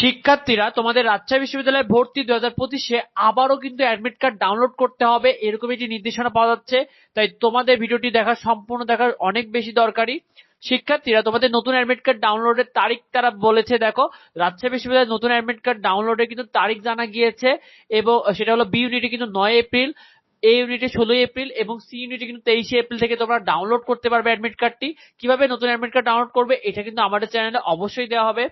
শিক্ষার্থীরা তোমাদের রাজশাহী বিশ্ববিদ্যালয়ে ভর্তি দু হাজার পঁচিশে আবারও কিন্তু অ্যাডমিট কার্ড ডাউনলোড করতে হবে। এরকম একটি নির্দেশনা পাওয়া যাচ্ছে। তাই তোমাদের ভিডিওটি দেখা, সম্পূর্ণ দেখার অনেক বেশি দরকারি। শিক্ষার্থীরা তোমাদের নতুন অ্যাডমিট কার্ড ডাউনলোডের তারিখ তারা বলেছে, দেখো, রাজশাহী বিশ্ববিদ্যালয়ের নতুন অ্যাডমিট কার্ড ডাউনলোডের কিন্তু তারিখ জানা গিয়েছে এবং সেটা হলো বি ইউনিটে কিন্তু নয় এপ্রিল এ ইউনিটে ষোলোই এপ্রিল এবং সি ইউনিটে কিন্তু তেইশে এপ্রিল থেকে তোমরা ডাউনলোড করতে পারবে অ্যাডমিট কার্ডটি কীভাবে নতুন অ্যাডমিট কার্ড ডাউনলোড করবে, এটা কিন্তু আমাদের চ্যানেলে অবশ্যই দেওয়া হবে।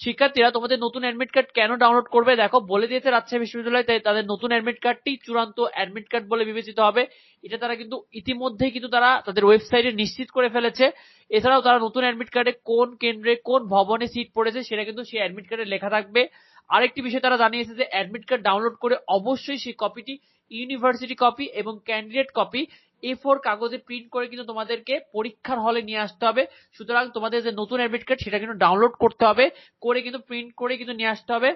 শিক্ষার্থীরা তোমাদের নতুন অ্যাডমিট কার্ড কেন ডাউনলোড করবে? দেখো, বলে দিয়েছে রাজশাহী বিশ্ববিদ্যালয়, তাই তাদের নতুন অ্যাডমিট কার্ডটি চূড়ান্ত অ্যাডমিট কার্ড বলে বিবেচিত হবে। এটা তারা কিন্তু ইতিমধ্যেই কিন্তু তারা তাদের ওয়েবসাইটে নিশ্চিত করে ফেলেছে। এছাড়াও তারা নতুন অ্যাডমিট কার্ডে কোন কেন্দ্রে কোন ভবনে সিট পড়েছে, সেটা কিন্তু সেই অ্যাডমিট কার্ডে লেখা থাকবে। আরেকটি বিষয় তারা জানিয়েছে যে অ্যাডমিট কার্ড ডাউনলোড করে অবশ্যই সেই কপিটি ইউনিভার্সিটি কপি এবং ক্যান্ডিডেট কপি এ ফোর কাগজে প্রিন্ট করে কিন্তু তোমাদেরকে পরীক্ষার হলে নিয়ে আসতে হবে। সুতরাং তোমাদের যে নতুন অ্যাডমিট কার্ড সেটা কিন্তু ডাউনলোড করতে হবে, করে কিন্তু প্রিন্ট করে কিন্তু নিয়ে আসতে হবে।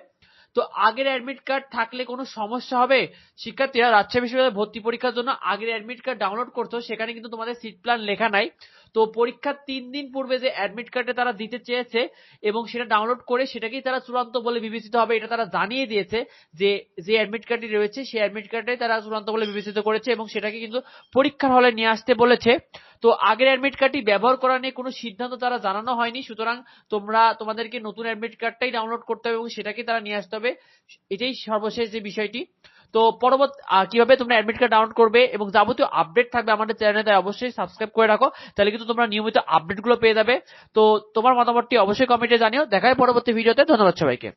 তো আগের অ্যাডমিট কার্ড থাকলে কোনো সমস্যা হবে? শিক্ষার্থীরা রাজশাহী বিশ্ববিদ্যালয়ে ভর্তি পরীক্ষার জন্য আগের অ্যাডমিট কার্ড ডাউনলোড করতো, সেখানে কিন্তু তোমাদের সিট প্ল্যান লেখা নাই। তো পরীক্ষার তিন দিন পূর্বে যে অ্যাডমিট কার্ডে তারা দিতে চেয়েছে এবং সেটা ডাউনলোড করে সেটাকেই তারা চূড়ান্ত বলে বিবেচিত হবে, এটা তারা জানিয়ে দিয়েছে যে যে অ্যাডমিট কার্ডটি রয়েছে, সেই অ্যাডমিট কার্ডটাই তারা চূড়ান্ত বলে বিবেচিত করেছে এবং সেটাকে কিন্তু পরীক্ষার হলে নিয়ে আসতে বলেছে। তো আগের অ্যাডমিট কার্ডটি ব্যবহার করা নিয়ে কোনো সিদ্ধান্ত তারা জানানো হয়নি। সুতরাং তোমরা তোমাদেরকে নতুন অ্যাডমিট কার্ডটাই ডাউনলোড করতে হবে এবং সেটাকে তারা নিয়ে আসতে হবে। এটাই সর্বশেষ যে বিষয়টি। তো পরবর্তী কীভাবে তোমরা অ্যাডমিট কার্ড ডাউনলোড করবে এবং যাবতীয় আপডেট থাকবে আমাদের চ্যানেলে তাই অবশ্যই সাবস্ক্রাইব করে রাখো। তাহলে কিন্তু তোমরা নিয়মিত আপডেটগুলো পেয়ে যাবে। তো তোমার মতামতটি অবশ্যই কমেন্টে জানিও। দেখায় পরবর্তী ভিডিওতে ধন্যবাদ সবাইকে।